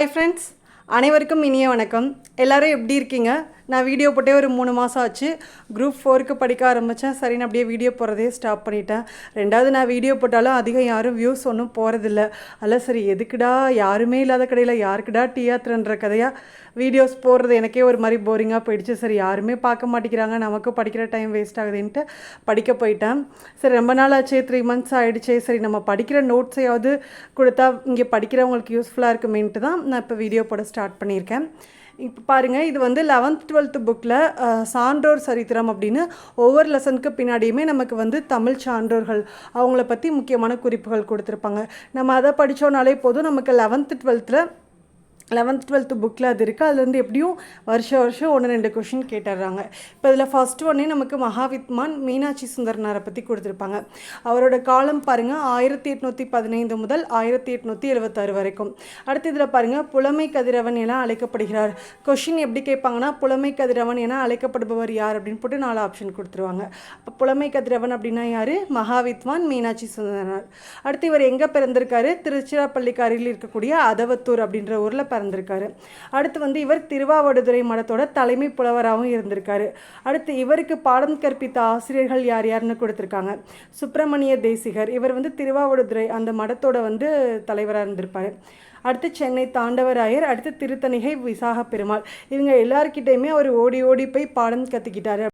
Hi friends அனைவருக்கும் இனிய வணக்கம். எல்லோரும் எப்படி இருக்கீங்க? நான் வீடியோ போட்டே ஒரு மூணு மாதம் ஆச்சு. குரூப் ஃபோருக்கு படிக்க ஆரம்பித்தேன் சரி நான் அப்படியே வீடியோ போடுறதே ஸ்டாப் பண்ணிட்டேன். ரெண்டாவது நான் வீடியோ போட்டாலும் அதிகம் யாரும் வியூஸ் ஒன்றும் போகிறதில்ல அல்ல சரி எதுக்குடா? யாருமே இல்லாத கடையில் யாருக்குடா டீயாத்திரன்ற கதையாக வீடியோஸ் போடுறது எனக்கே ஒரு மாதிரி போரிங்காக போயிடுச்சு. சரி யாருமே பார்க்க மாட்டேங்கிறாங்க. நமக்கும் படிக்கிற டைம் வேஸ்ட் ஆகுதுன்ட்டு படிக்க போயிட்டேன். சரி ரொம்ப நாள் ஆச்சு. த்ரீ மந்த்ஸ் ஆகிடுச்சே சரி நம்ம படிக்கிற நோட்ஸையாவது கொடுத்தா இங்கே படிக்கிறவங்களுக்கு யூஸ்ஃபுல்லாக இருக்குமேன்ட்டு தான் நான் இப்போ வீடியோ போட ஸ்டார்ட் பண்ணியிருக்கேன். இப்போ பாருங்கள் இது வந்து லெவன்த் டுவெல்த்து புக்கில் சான்றோர் சரித்திரம் அப்படின்னு ஒவ்வொரு லெசனுக்கு பின்னாடியுமே நமக்கு வந்து தமிழ் சான்றோர்கள் அவங்கள பற்றி முக்கியமான குறிப்புகள் கொடுத்துருப்பாங்க. நம்ம அதை படித்தோன்னாலே போதும் நமக்கு லெவன்த்து டுவெல்த்தில் லெவன்த் டுவெல்த்து புக்கில் அது இருக்குது அதுலேருந்து எப்படியும் வருஷம் வருஷம் ஒன்று ரெண்டு கொஷின் கேட்டுடுறாங்க. இப்போ இதில் ஃபர்ஸ்ட் ஒன்னே நமக்கு மகாவித்மான் மீனாட்சி சுந்தரனாரை பற்றி கொடுத்துருப்பாங்க. அவரோட காலம் பாருங்கள் ஆயிரத்தி எட்நூற்றி பதினைந்து முதல் ஆயிரத்தி எட்நூற்றி எழுபத்தாறு வரைக்கும். அடுத்து இதில் பாருங்கள் புலமை கதிரவன் என அழைக்கப்படுகிறார். கொஷின் எப்படி கேட்பாங்கன்னா புலமை கதிரவன் என அழைக்கப்படுபவர் யார் அப்படின்னு போட்டு நாலு ஆப்ஷன் கொடுத்துருவாங்க. அப்போ புலமை கதிரவன் அப்படின்னா யார்? மகாவித்வான் மீனாட்சி சுந்தரனார். அடுத்து இவர் எங்கே பிறந்திருக்காரு? திருச்சிராப்பள்ளிக்கு அருகில் இருக்கக்கூடிய அதவத்தூர் அப்படின்ற ஊரில் பிறந்திருக்காரு. அடுத்து வந்து இவர் திருவாவடுதுறை மடத்தோட தலைமை புலவராகவும் இருந்திருக்காரு. அடுத்து இவருக்கு பாடம் கற்பித்த ஆசிரியர்கள் யார் யாருன்னு கொடுத்துருக்காங்க. சுப்பிரமணிய தேசிகர் இவர் வந்து திருவாவடுதுறை அந்த மடத்தோட வந்து தலைவராக இருந்திருப்பார். அடுத்து சென்னை தாண்டவராயர் அடுத்து திருத்தணிகை விசாக பெருமாள் இவங்க எல்லார்கிட்டையுமே அவர் ஓடி ஓடி போய் பாடம் கற்றுக்கிட்டாரு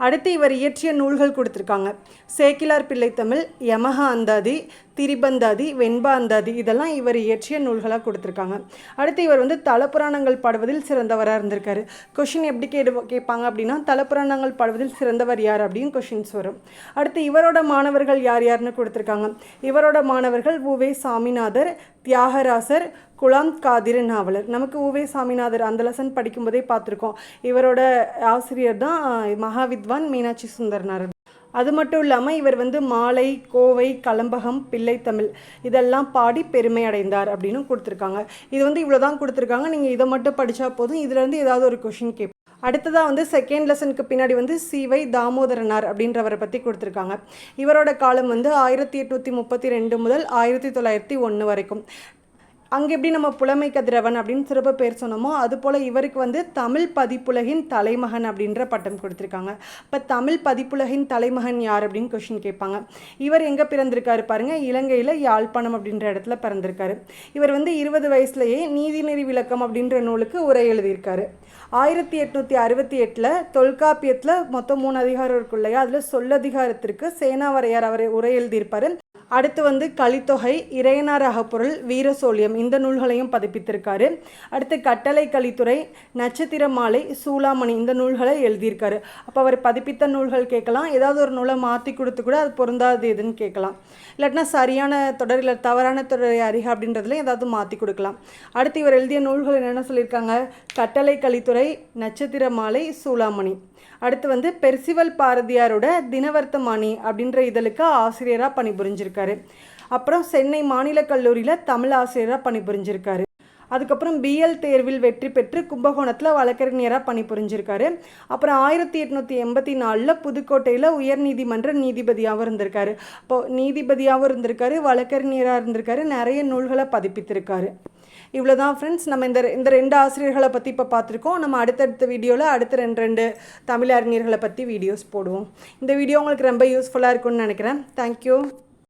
அடுத்து இவர் இயற்றிய நூல்கள் கொடுத்துருக்காங்க. சேக்கிலார் பிள்ளைத்தமிழ் யமஹா அந்தாதி திரிபந்தாதி வெண்பாந்தாதி இதெல்லாம் இவர் இயற்றிய நூல்களாக கொடுத்துருக்காங்க. அடுத்து இவர் வந்து தலப்புராணங்கள் பாடுவதில் சிறந்தவராக இருந்திருக்காரு. கொஷின் எப்படி கேடு கேட்பாங்க அப்படின்னா தலப்புராணங்கள் பாடுவதில் சிறந்தவர் யார் அப்படின்னு கொஷின்ஸ் வரும். அடுத்து இவரோட மாணவர்கள் யார் யாருன்னு கொடுத்துருக்காங்க. இவரோட மாணவர்கள் உவே சாமிநாதர் தியாகராசர் குலாம் காதிர் நாவலர். நமக்கு உவே சாமிநாதர் அந்த லெசன் படிக்கும்போதே பார்த்துருக்கோம். இவரோட ஆசிரியர் தான் மகாவித்வான் மீனாட்சி சுந்தரனார் அது மட்டும் இல்லாமல் இவர் வந்து மாலை கோவை கலம்பகம் பிள்ளைத்தமிழ் இதெல்லாம் பாடி பெருமை அடைந்தார் அப்படின்னு கொடுத்துருக்காங்க. இது வந்து இவ்வளோ தான் கொடுத்துருக்காங்க. நீங்கள் இதை மட்டும் படித்தா போதும். இதுலேருந்து ஏதாவது ஒரு கொஷின் கேப் அடுத்ததாக வந்து செகண்ட் லெசனுக்கு பின்னாடி வந்து சிவை தாமோதரனார் அப்படின்றவரை பற்றி கொடுத்துருக்காங்க. இவரோட காலம் வந்து ஆயிரத்தி எட்நூற்றி முப்பத்தி ரெண்டு முதல் ஆயிரத்தி தொள்ளாயிரத்தி ஒன்று வரைக்கும். அங்கே எப்படி நம்ம புலமை கதிரவன் அப்படின்னு சிறப்பு பேர் சொன்னோமோ அதுபோல் இவருக்கு வந்து தமிழ் பதிப்புலகின் தலைமகன் அப்படின்ற பட்டம் கொடுத்துருக்காங்க. இப்போ தமிழ் பதிப்புலகின் தலைமகன் யார் அப்படின்னு கொஷின் கேட்பாங்க. இவர் எங்கே பிறந்திருக்காரு பாருங்கள் இலங்கையில் யாழ்ப்பாணம் அப்படின்ற இடத்துல பிறந்திருக்காரு. இவர் வந்து இருபது வயசுலேயே நீதிநெறி விளக்கம் அப்படின்ற நூலுக்கு உரை எழுதியிருக்காரு. ஆயிரத்தி எட்நூற்றி அறுபத்தி எட்டில் தொல்காப்பியத்தில் மொத்தம் மூணு அதிகாரம் இருக்கும் இல்லையா அதில் சொல்லதிகாரத்திற்கு சேனாவரையார் அவர் உரை எழுதியிருப்பார். அடுத்து வந்து கலித்தொகை இறையனார் அகப்பொருள் வீரசோழியம். இந்த நூல்களையும் பதிப்பித்திருக்காரு. அடுத்து கட்டளை கலித்துறை நட்சத்திர மாலை சூளாமணி. இந்த நூல்களை எழுதியிருக்காரு. அப்போ அவர் பதிப்பித்த நூல்கள் கேட்கலாம். ஏதாவது ஒரு நூலை மாற்றி கொடுத்து கூட அது பொருந்தாது எதுன்னு கேட்கலாம். இல்லாட்டினா சரியான தொடர் இல்லை தவறான தொடரை அறிக அப்படின்றதுலையும் ஏதாவது மாற்றி கொடுக்கலாம். அடுத்து இவர் எழுதிய நூல்கள் என்னென்ன சொல்லியிருக்காங்க? கட்டளை கலித்துறை நட்சத்திர மாலை சூளாமணி. அடுத்து வந்து பெர்சிவல் பாரதியாரோட தினவர்த்தமானி அப்படின்ற இதழுக்கு ஆசிரியராக பணிபுரிஞ்சிருக்காரு. அப்புறம் சென்னை மாநில கல்லூரியில் தமிழ் ஆசிரியராக பணிபுரிஞ்சிருக்காரு. அதுக்கப்புறம் பிஎல் தேர்வில் வெற்றி பெற்று கும்பகோணத்தில் வழக்கறிஞராக பணிபுரிஞ்சிருக்காரு. அப்புறம் ஆயிரத்தி எட்நூற்றி எண்பத்தி நாலில் புதுக்கோட்டையில் உயர்நீதிமன்ற நீதிபதியாகவும் இருந்திருக்காரு. இப்போ நீதிபதியாகவும் இருந்திருக்காரு வழக்கறிஞராக இருந்திருக்காரு நிறைய நூல்களை பதிப்பித்திருக்காரு. இவ்வளோ தான் ஃப்ரெண்ட்ஸ் நம்ம இந்த இந்த ரெண்டு ஆசிரியர்களை பற்றி இப்போ பார்த்துருக்கோம். நம்ம அடுத்தடுத்த வீடியோவில் அடுத்த ரெண்டு ரெண்டு தமிழ் அறிஞர்களை பற்றி வீடியோஸ் போடுவோம். இந்த வீடியோ உங்களுக்கு ரொம்ப யூஸ்ஃபுல்லாக இருக்கும்னு நினைக்கிறேன். தேங்க்யூ